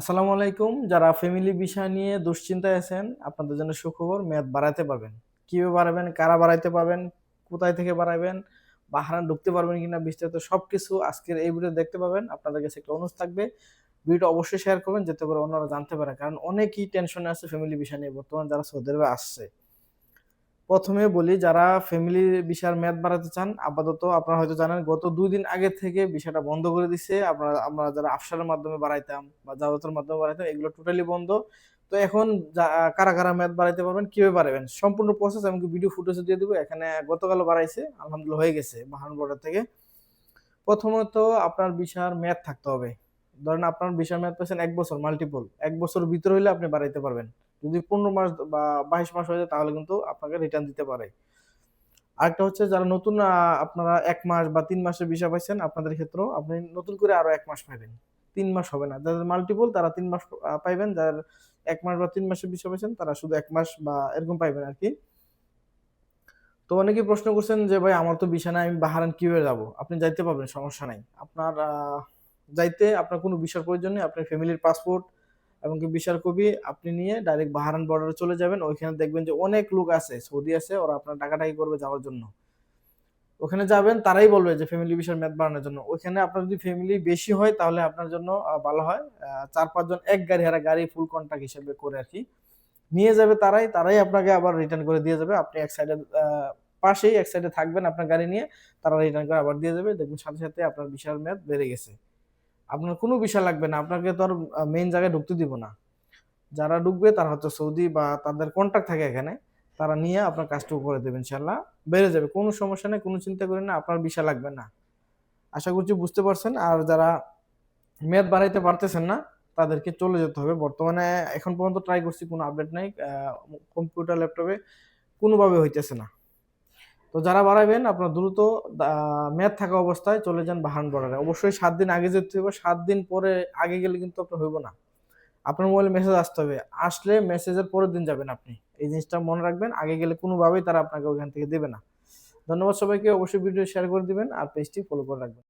আসসালামু আলাইকুম। যারা ফ্যামিলি বিষয় নিয়ে দুশ্চিন্তায় আছেন, আপনাদের জন্য সুখবর, মেয়াদ বাড়াতে পারবেন। কীভাবে বাড়াবেন, কারা বাড়াইতে পারবেন, কোথায় থেকে বাড়াবেন বাহারান ঢুকতে পারবেন কি না বিস্তারিত সব কিছু আজকের এই ভিডিও দেখতে পাবেন। আপনাদের কাছে একটা অনুষ্ঠ থাকবে ভিডিও অবশ্যই শেয়ার করবেন, যাতে করে অন্যরা জানতে পারে। কারণ অনেকই টেনশনে আছে ফ্যামিলি বিষয় নিয়ে। বর্তমান যারা সৌদি আরবে আসছে প্রথমে বলি, যারা ফ্যামিলি বিষয়ের মেয়াদ বাড়াতে চান, আপাতত আপনারা হয়তো জানেন, গত দুই দিন আগে থেকে বিষয়টা বন্ধ করে দিছে। আপনারা, আমরা যারা আফসারের মাধ্যমে বাড়াইতাম বা জাওয়াতের মাধ্যমে বাড়াইতাম, এগুলো টোটালি বন্ধ। তো এখন কারা কারা মেয়াদ বাড়াইতে পারবেন, কীভাবে বাড়াবেন? সম্পূর্ণ প্রসেস আমি ভিডিও ফুটেজও দিয়ে দেবো। এখানে গতকাল বাড়াইছে, আলহামদুলিল্লাহ হয়ে গেছে বাহান বর্ডার থেকে। প্রথমত আপনার বিষয়ের মেয়াদ থাকতে হবে। ধরেন আপনার বিষয়ের মেয়াদ পেয়েছেন এক বছর মাল্টিপল এক বছর ভিতরে হইলে আপনি বাড়াইতে পারবেন। যদি পনেরো মাস বা বাইশ মাস হয়ে যায়, তাহলে কিন্তু আপনাকে রিটার্ন দিতে পারে। আরেকটা হচ্ছে, যারা নতুন আপনারা এক মাস বা তিন মাসের ভিসা পাইছেন, আপনাদের ক্ষেত্রেও আপনি নতুন করে আরও এক মাস পাইবেন। তিন মাস হবে না। যাদের মাল্টিপল তারা তিন মাস পাইবেন। যার এক মাস বা তিন মাসের ভিসা পাইছেন, তারা শুধু এক মাস বা এরকম পাইবেন আর কি তো অনেকেই প্রশ্ন করছেন যে, ভাই, আমার তো ভিসা নাই, আমি বাহারান কীভাবে যাব? আপনি যাইতে পারবেন, সমস্যা নাই। আপনার যাইতে আপনার কোনো ভিসার প্রয়োজন নেই। আপনার ফ্যামিলির পাসপোর্ট এমনকি বিশাল কবি আপনি নিয়ে ডাইরেক্ট বাহারান বর্ডারে চলে যাবেন। ওইখানে দেখবেন যে অনেক লোক আছে, সৌদি আছে, ওরা আপনার টাকাটাকি করবে যাওয়ার জন্য। ওখানে যাবেন, তারাই বলবে যে ফ্যামিলি ভিসার মেয়াদ বাড়ানোর জন্য। ওইখানে আপনার যদি ফ্যামিলি বেশি হয়, তাহলে আপনার জন্য ভালো হয়। চার পাঁচজন এক গাড়ি হারা গাড়ি ফুল কন্ট্রাক্ট হিসেবে করে আর কি। নিয়ে যাবে তারাই তারাই আপনাকে আবার রিটার্ন করে দিয়ে যাবে। আপনি এক সাইডে পাশেই এক সাইডে থাকবেন আপনার গাড়ি নিয়ে। তারা রিটার্ন করে আবার দিয়ে যাবে। দেখবেন সাথে সাথে আপনার বিশাল মেয়াদ বেড়ে গেছে। আপনার কোনো বিষয় লাগবে না, আপনাকে তো আর মেইন জায়গায় ঢুকতে দিব না। যারা ঢুকবে তারা হয়তো সৌদি বা তাদের কন্ট্যাক্ট থাকে এখানে, তারা নিয়ে আপনার কাজটুকু করে দেবেন ইনশাল্লাহ বেড়ে যাবে, কোনো সমস্যা নেই, কোনো চিন্তা করেন না, আপনার ভিসা লাগবে না। আশা করছি বুঝতে পারছেন, আর যারা মেয়াদ বাড়াইতে পারতেছেন না, তাদেরকে চলে যেতে হবে। বর্তমানে এখন পর্যন্ত ট্রাই করছি, কোনো আপডেট নাই কম্পিউটার ল্যাপটপে কোনোভাবে হইতেছে না। তো যারা বাড়াবেন আপনার দ্রুত মেয়াদ থাকা অবস্থায় চলে যান বাহান বর্ডারে অবশ্যই সাত দিন আগে যেতে হবে, সাত দিন পরে আগে গেলে কিন্তু আপনার হইব না। আপনার মোবাইলে মেসেজ আসতে হবে। আসলে মেসেজের পরের দিন যাবেন আপনি। এই জিনিসটা মনে রাখবেন, আগে গেলে কোনোভাবেই তারা আপনাকে ওইখান থেকে দেবে না। ধন্যবাদ সবাইকে, অবশ্যই ভিডিও শেয়ার করে দিবেন আর পেজটি ফলো করে রাখবেন।